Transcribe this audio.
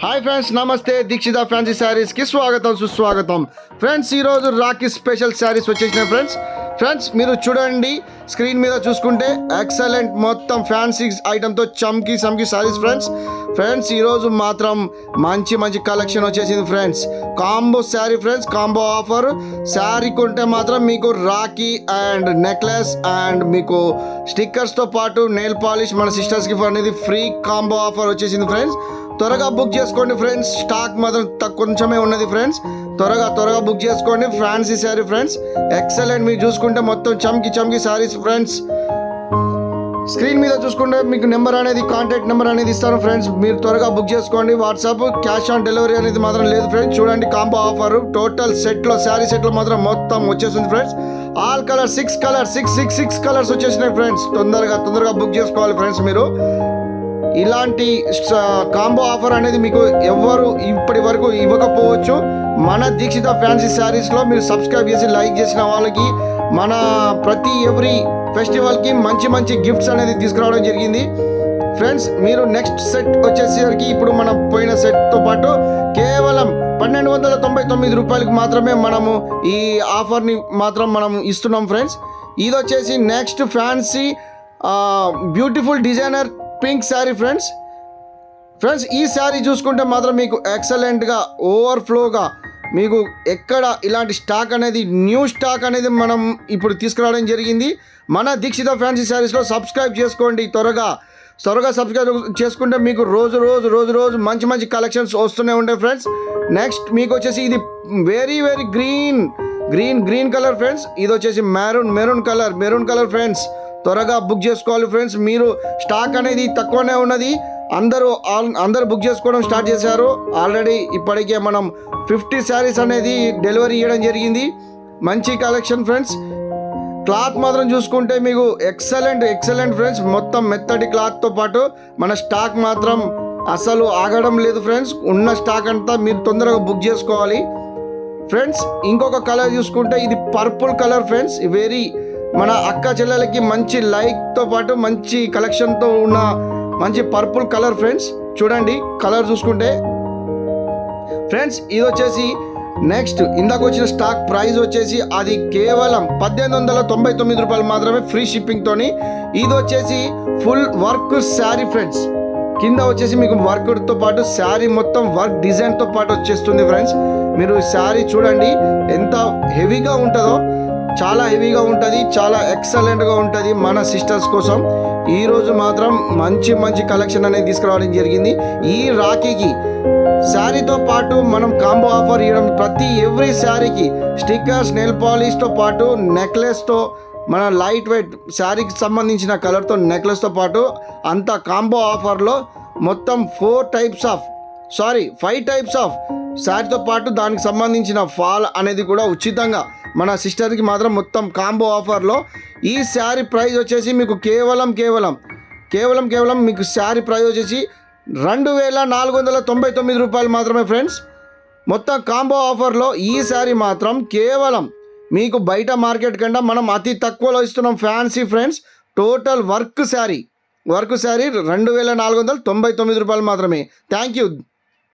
Hi friends నమస్తే Dikshita fancy శారీస్కి స్వాగతం సుస్వాగతం ఫ్రెండ్స్ ఈరోజు రాఖీ స్పెషల్ శారీస్ వచ్చేసినాయి ఫ్రెండ్స్ ఫ్రెండ్స్ మీరు చూడండి స్క్రీన్ మీద చూసుకుంటే ఎక్సలెంట్ మొత్తం ఫ్యాన్సీ ఐటమ్తో చమ్కి చమ్కి శారీస్ ఫ్రెండ్స్ ఫ్రెండ్స్ ఈరోజు మాత్రం మంచి మంచి కలెక్షన్ వచ్చేసింది friends combo sari friends combo offer sari కొంటే మాత్రం మీకు రాఖీ అండ్ నెక్లెస్ అండ్ మీకు స్టిక్కర్స్తో పాటు నెయిల్ పాలిష్ మన సిస్టర్స్కి అనేది ఫ్రీ కాంబో ఆఫర్ వచ్చేసింది ఫ్రెండ్స్ త్వరగా బుక్ చేసుకోండి ఫ్రెండ్స్. స్టాక్ మాత్రం తక్కువ కొంచెమే ఉన్నది ఫ్రెండ్స్. త్వరగా త్వరగా బుక్ చేసుకోండి. ఫ్రాన్సీ శారీ ఫ్రెండ్స్. ఎక్సలెంట్ మీరు చూసుకుంటే మొత్తం చమ్కి చమ్కి శారీస్ ఫ్రెండ్స్. స్క్రీన్ మీద చూసుకుంటే మీకు నెంబర్ అనేది కాంటాక్ట్ నెంబర్ అనేది ఇస్తాను ఫ్రెండ్స్. మీరు త్వరగా బుక్ చేసుకోండి. వాట్సాప్ క్యాష్ ఆన్ డెలివరీ అనేది మాత్రం లేదు ఫ్రెండ్స్. చూడండి కాంబో ఆఫర్ టోటల్ సెట్లో శారీ సెట్లో మాత్రం మొత్తం వచ్చేసింది friends. All colour six colour six six six colours వచ్చేసినాయి ఫ్రెండ్స్. తొందరగా తొందరగా బుక్ చేసుకోవాలి ఫ్రెండ్స్ మీరు. ఇలాంటి కాంబో ఆఫర్ అనేది మీకు ఎవ్వరు ఇప్పటి వరకు ఇవ్వకపోవచ్చు. మన దీక్షిత ఫ్యాన్సీ శారీస్లో మీరు సబ్స్క్రైబ్ చేసి లైక్ చేసిన వాళ్ళకి మన ప్రతి ఎవ్రీ ఫెస్టివల్కి మంచి మంచి గిఫ్ట్స్ అనేది తీసుకురావడం జరిగింది. ఫ్రెండ్స్ మీరు నెక్స్ట్ సెట్ వచ్చేసరికి ఇప్పుడు మనం పోయిన సెట్తో పాటు కేవలం పన్నెండు వందల తొంభై తొమ్మిది రూపాయలకి మాత్రమే మనము ఈ ఆఫర్ని మాత్రం మనం ఇస్తున్నాం ఫ్రెండ్స్. ఇది వచ్చేసి next fancy beautiful designer pink sari friends. Friends ఈ శారీ చూసుకుంటే మాత్రం మీకు ఎక్సలెంట్గా ఓవర్ఫ్లోగా మీకు ఎక్కడ ఇలాంటి స్టాక్ అనేది న్యూ స్టాక్ అనేది మనం ఇప్పుడు తీసుకురావడం జరిగింది. మన దీక్షిత ఫ్యాన్సీ శారీస్లో సబ్స్క్రైబ్ చేసుకోండి త్వరగా. త్వరగా సబ్స్క్రైబ్ చేసుకుంటే మీకు రోజు రోజు రోజు రోజు మంచి మంచి కలెక్షన్స్ వస్తూనే ఉంటాయి ఫ్రెండ్స్. నెక్స్ట్ మీకు వచ్చేసి ఇది very very green green green colour friends. ఇది వచ్చేసి maroon maroon colour maroon colour friends త్వరగా బుక్ చేసుకోవాలి ఫ్రెండ్స్. మీరు స్టాక్ అనేది తక్కువనే ఉన్నది. అందరూ ఆల్ అందరూ బుక్ చేసుకోవడం స్టార్ట్ చేశారు. ఆల్రెడీ ఇప్పటికే మనం ఫిఫ్టీ శారీస్ అనేది డెలివరీ ఇవ్వడం జరిగింది. మంచి కలెక్షన్ ఫ్రెండ్స్. క్లాత్ మాత్రం చూసుకుంటే మీకు ఎక్సలెంట్ ఎక్సలెంట్ ఫ్రెండ్స్. మొత్తం మెత్తటి క్లాత్తో పాటు మన స్టాక్ మాత్రం అసలు ఆగడం లేదు ఫ్రెండ్స్. ఉన్న స్టాక్ అంతా మీరు తొందరగా బుక్ చేసుకోవాలి. ఫ్రెండ్స్ ఇంకొక కలర్ చూసుకుంటే ఇది పర్పుల్ కలర్ ఫ్రెండ్స్. వెరీ మన అక్క చెల్లెలకి మంచి లైక్తో పాటు మంచి కలెక్షన్తో ఉన్న మంచి పర్పుల్ కలర్ ఫ్రెండ్స్ చూడండి కలర్ చూసుకుంటే. ఫ్రెండ్స్ ఇది వచ్చేసి నెక్స్ట్ ఇందాక వచ్చిన స్టాక్ ప్రైస్ వచ్చేసి అది కేవలం పద్దెనిమిది వందల తొంభై తొమ్మిది రూపాయలు మాత్రమే ఫ్రీ షిప్పింగ్తోని ఇది వచ్చేసి ఫుల్ వర్క్ శారీ ఫ్రెండ్స్ కింద వచ్చేసి మీకు వర్క్తో పాటు శారీ మొత్తం వర్క్ డిజైన్తో పాటు వచ్చేస్తుంది ఫ్రెండ్స్ మీరు శారీ చూడండి ఎంత హెవీగా ఉంటుందో. చాలా హెవీగా ఉంటుంది చాలా ఎక్సలెంట్గా ఉంటుంది మన సిస్టర్స్ కోసం. ఈరోజు మాత్రం మంచి మంచి కలెక్షన్ అనేది తీసుకురావడం జరిగింది. ఈ రాఖీకి శారీతో పాటు మనం కాంబో ఆఫర్ ఇవ్వడం ప్రతి ఎవ్రీ శారీకి స్టిక్కర్స్ నెల్ పాలిష్తో పాటు నెక్లెస్తో మన లైట్ వెయిట్ శారీకి సంబంధించిన కలర్తో నెక్లెస్తో పాటు అంత కాంబో ఆఫర్లో మొత్తం four types of sari five types of శారీతో పాటు దానికి సంబంధించిన ఫాల్ అనేది కూడా ఉచితంగా మన సిస్టర్కి మాత్రం మొత్తం కాంబో ఆఫర్లో ఈ శారీ ప్రైస్ వచ్చేసి మీకు కేవలం కేవలం కేవలం కేవలం మీకు శారీ ప్రైస్ వచ్చేసి రెండు వేల నాలుగు వందల తొంభై తొమ్మిది రూపాయలు మాత్రమే ఫ్రెండ్స్. మొత్తం కాంబో ఆఫర్లో ఈ శారీ మాత్రం కేవలం మీకు బయట మార్కెట్ కంటే మనం అతి తక్కువలో ఇస్తున్నాం fancy friends. Total work sari work sari రెండు వేల నాలుగు వందల తొంభై తొమ్మిది రూపాయలు మాత్రమే. Thank you.